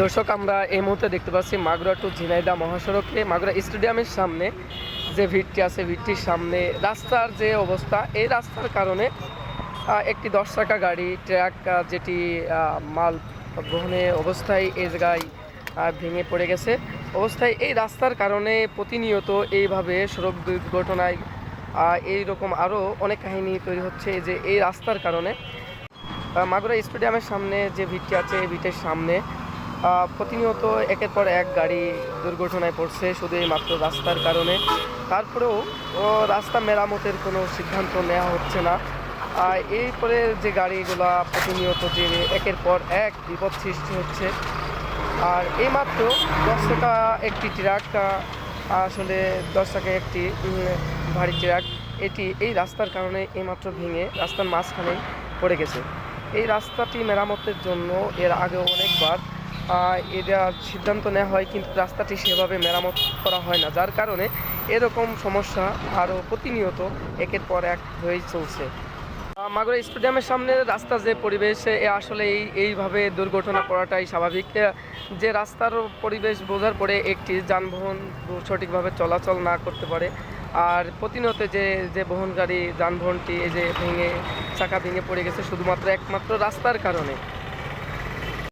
দর্শক আমরা এই মুহূর্তে দেখতে পাচ্ছি মাগুরা টু ঝিনাইদা মহাসড়কে মাগুরা স্টেডিয়ামের সামনে যে ভিড়টি আছে ভিড়টির সামনে রাস্তার যে অবস্থা এই রাস্তার কারণে একটি দশ চাকা গাড়ি আহ, যেটি মাল বহনে অবস্থায় এই জায়গায় ভেঙে পড়ে গেছে। অবস্থায় এই রাস্তার কারণে প্রতিনিয়ত এইভাবে সড়ক দুর্ঘটনায় আহ, এই রকম আরও অনেক কাহিনী তৈরি হচ্ছে যে এই রাস্তার কারণে। মাগুরা স্টেডিয়ামের সামনে যে ভিটটি আছে এই ভিটের সামনে প্রতিনিয়ত একের পর এক গাড়ি দুর্ঘটনায় পড়ছে, শুধু এই মাত্র রাস্তার কারণে। তারপরেও রাস্তা মেরামতের কোনো সিদ্ধান্ত নেওয়া হচ্ছে না। আর এরপরে যে গাড়িগুলা প্রতিনিয়ত যে একের পর এক বিপদ সৃষ্টি হচ্ছে, আর এইমাত্র দশ টাকা একটি ট্রাক আসলে দশ টাকা একটি ভারী ট্রাক, এটি এই রাস্তার কারণে এইমাত্র ভেঙে রাস্তার মাঝখানে পড়ে গেছে। এই রাস্তাটি মেরামতের জন্য এর আগেও অনেকবার এটা সিদ্ধান্ত নেওয়া হয়, কিন্তু রাস্তাটি সেভাবে মেরামত করা হয় না। যার কারণে এরকম সমস্যা আরও প্রতিনিয়ত একের পর এক হয়েই চলছে। মাগুরা স্টেডিয়ামের সামনে রাস্তা যে পরিবেশ আসলে এই, এইভাবে দুর্ঘটনা পড়াটাই স্বাভাবিক। যে রাস্তার পরিবেশ বোঝার পরে একটি যানবাহন সঠিকভাবে চলাচল না করতে পারে। আর প্রতিনিয়ত যে যে বহনকারী যানবাহনটি এই যে ভেঙে, চাকা ভেঙে পড়ে গেছে, শুধুমাত্র একমাত্র রাস্তার কারণে।